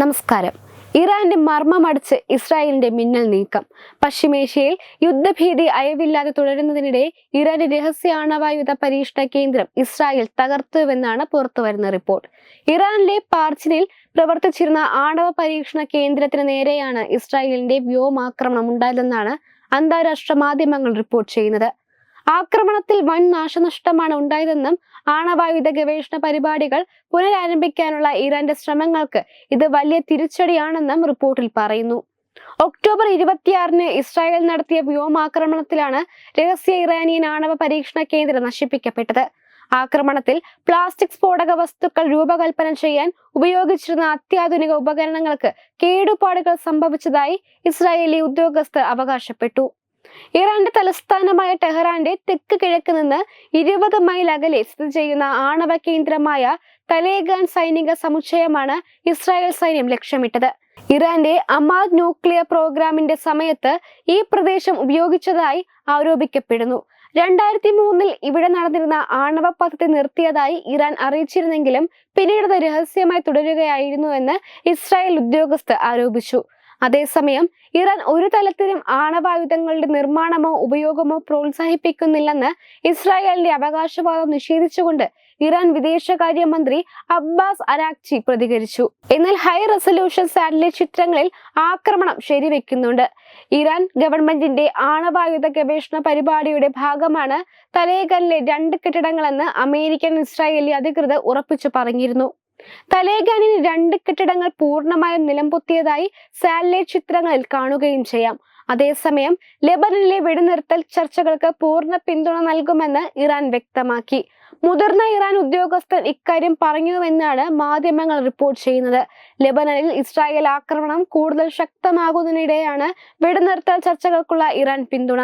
നമസ്കാരം. ഇറാന്റെ മർമ്മമടിച്ച് ഇസ്രായേലിന്റെ മിന്നൽ നീക്കം. പശ്ചിമേഷ്യയിൽ യുദ്ധഭീതി അയവില്ലാതെ തുടരുന്നതിനിടെ ഇറാന്റെ രഹസ്യ ആണവായുധ പരീക്ഷണ കേന്ദ്രം ഇസ്രായേൽ തകർത്തുവെന്നാണ് പുറത്തുവരുന്ന റിപ്പോർട്ട്. ഇറാനിലെ പാർച്ചിനിൽ പ്രവർത്തിച്ചിരുന്ന ആണവ പരീക്ഷണ കേന്ദ്രത്തിന് നേരെയാണ് ഇസ്രായേലിന്റെ വ്യോമാക്രമണം ഉണ്ടായതെന്നാണ് അന്താരാഷ്ട്ര മാധ്യമങ്ങൾ റിപ്പോർട്ട് ചെയ്യുന്നത്. ആക്രമണത്തിൽ വൻ നാശനഷ്ടമാണ് ഉണ്ടായതെന്നും ആണവായുധ ഗവേഷണ പരിപാടികൾ പുനരാരംഭിക്കാനുള്ള ഇറാന്റെ ശ്രമങ്ങൾക്ക് ഇത് വലിയ തിരിച്ചടിയാണെന്നും റിപ്പോർട്ടിൽ പറയുന്നു. ഒക്ടോബർ ഇരുപത്തിയാറിന് ഇസ്രായേൽ നടത്തിയ വ്യോമാക്രമണത്തിലാണ് രഹസ്യ ഇറാനിയൻ ആണവ പരീക്ഷണ കേന്ദ്രം നശിപ്പിക്കപ്പെട്ടത്. ആക്രമണത്തിൽ പ്ലാസ്റ്റിക് സ്ഫോടക വസ്തുക്കൾ രൂപകൽപ്പന ചെയ്യാൻ ഉപയോഗിച്ചിരുന്ന അത്യാധുനിക ഉപകരണങ്ങൾക്ക് കേടുപാടുകൾ സംഭവിച്ചതായി ഇസ്രായേലി ഉദ്യോഗസ്ഥർ അവകാശപ്പെട്ടു. ഇറാന്റെ തലസ്ഥാനമായ ടെഹ്റാന്റെ തെക്ക് കിഴക്ക് നിന്ന് ഇരുപത് മൈൽ അകലെ സ്ഥിതി ചെയ്യുന്ന ആണവ കേന്ദ്രമായ തലേഗാൻ സൈനിക സമുച്ചയമാണ് ഇസ്രായേൽ സൈന്യം ലക്ഷ്യമിട്ടത്. ഇറാന്റെ അമാദ് ന്യൂക്ലിയർ പ്രോഗ്രാമിന്റെ സമയത്ത് ഈ പ്രദേശം ഉപയോഗിച്ചതായി ആരോപിക്കപ്പെടുന്നു. രണ്ടായിരത്തി മൂന്നിൽ ഇവിടെ നടന്നിരുന്ന ആണവ പദ്ധതി നിർത്തിയതായി ഇറാൻ അറിയിച്ചിരുന്നെങ്കിലും പിന്നീട് അത് രഹസ്യമായി തുടരുകയായിരുന്നു എന്ന് ഇസ്രായേൽ ഉദ്യോഗസ്ഥർ ആരോപിച്ചു. അതേസമയം ഇറാൻ ഒരു തലത്തിലും ആണവായുധങ്ങളുടെ നിർമ്മാണമോ ഉപയോഗമോ പ്രോത്സാഹിപ്പിക്കുന്നില്ലെന്ന് ഇസ്രായേലിന്റെ അവകാശവാദം നിഷേധിച്ചുകൊണ്ട് ഇറാൻ വിദേശകാര്യമന്ത്രി അബ്ബാസ് അരാക്ചി പ്രതികരിച്ചു. എന്നാൽ ഹൈ റെസൊല്യൂഷൻ സാറ്റലൈറ്റ് ചിത്രങ്ങളിൽ ആക്രമണം ശരിവെക്കുന്നുണ്ട്. ഇറാൻ ഗവൺമെന്റിന്റെ ആണവായുധ ഗവേഷണ പരിപാടിയുടെ ഭാഗമാണ് തലേഗനിലെ രണ്ട് കെട്ടിടങ്ങളെന്ന് അമേരിക്കൻ ഇസ്രായേലി അധികൃതർ ഉറപ്പിച്ചു പറഞ്ഞിരുന്നു. തലേഗാനിന് രണ്ട് കെട്ടിടങ്ങൾ പൂർണമായും നിലംപൊത്തിയതായി സാറ്റലൈറ്റ് ചിത്രങ്ങളിൽ കാണുകയും ചെയ്യാം. അതേസമയം ലെബനനിലെ വെടിനിർത്തൽ ചർച്ചകൾക്ക് പൂർണ പിന്തുണ നൽകുമെന്ന് ഇറാൻ വ്യക്തമാക്കി. മുതിർന്ന ഇറാൻ ഉദ്യോഗസ്ഥൻ ഇക്കാര്യം പറഞ്ഞുവെന്നാണ് മാധ്യമങ്ങൾ റിപ്പോർട്ട് ചെയ്യുന്നത്. ലെബനനിൽ ഇസ്രായേൽ ആക്രമണം കൂടുതൽ ശക്തമാകുന്നതിനിടെയാണ് വെടിനിർത്തൽ ചർച്ചകൾക്കുള്ള ഇറാൻ പിന്തുണ.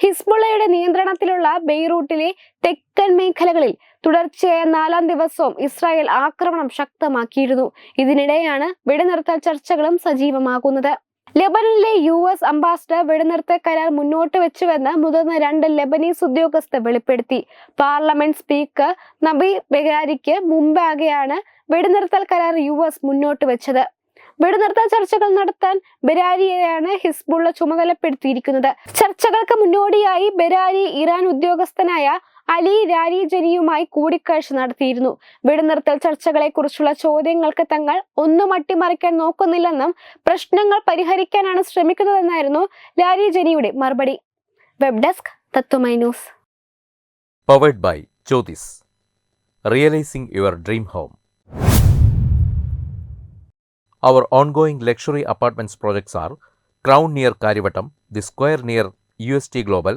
ഹിസ്ബുള്ളയുടെ നിയന്ത്രണത്തിലുള്ള ബെയ്റൂട്ടിലെ തെക്കൻ മേഖലകളിൽ തുടർച്ചയായ നാലാം ദിവസവും ഇസ്രായേൽ ആക്രമണം ശക്തമാക്കിയിരുന്നു. ഇതിനിടെയാണ് വെടിനിർത്തൽ ചർച്ചകളും സജീവമാകുന്നത്. ലെബനനിലെ യു എസ് അംബാസിഡർ വെടിനിർത്തൽ കരാർ മുന്നോട്ട് വെച്ചുവെന്ന് മുതിർന്ന രണ്ട് ലെബനീസ് ഉദ്യോഗസ്ഥർ വെളിപ്പെടുത്തി. പാർലമെന്റ് സ്പീക്കർ നബി ബെഗാരിക്ക് മുമ്പാകെയാണ് വെടിനിർത്തൽ കരാർ യു എസ് മുന്നോട്ട് വെച്ചത്. വെടിനിർത്തൽ ചർച്ചകൾ നടത്താൻ ബെരാരിയെയാണ് ഹിസ്ബുള്ള ചുമതലപ്പെടുത്തിയിരിക്കുന്നത്. ചർച്ചകൾക്ക് മുന്നോടിയായി ബെരാരി ഇറാൻ ഉദ്യോഗസ്ഥനായ അലി രാരിജരിയുമായി കൂടിക്കാഴ്ച നടത്തിയിരുന്നു. വെടിനിർത്തൽ ചർച്ചകളെ കുറിച്ചുള്ള ചോദ്യങ്ങൾക്ക് തങ്ങൾ ഒന്നും അട്ടിമറിക്കാൻ നോക്കുന്നില്ലെന്നും പ്രശ്നങ്ങൾ പരിഹരിക്കാനാണ് ശ്രമിക്കുന്നതെന്നായിരുന്നു രാരിജനിയുടെ മറുപടി. Web desk Tatwamayi news. Powered by Jyothis realising your dream home our ongoing luxury apartments projects are crown near Kariavattom the square near U S T Crown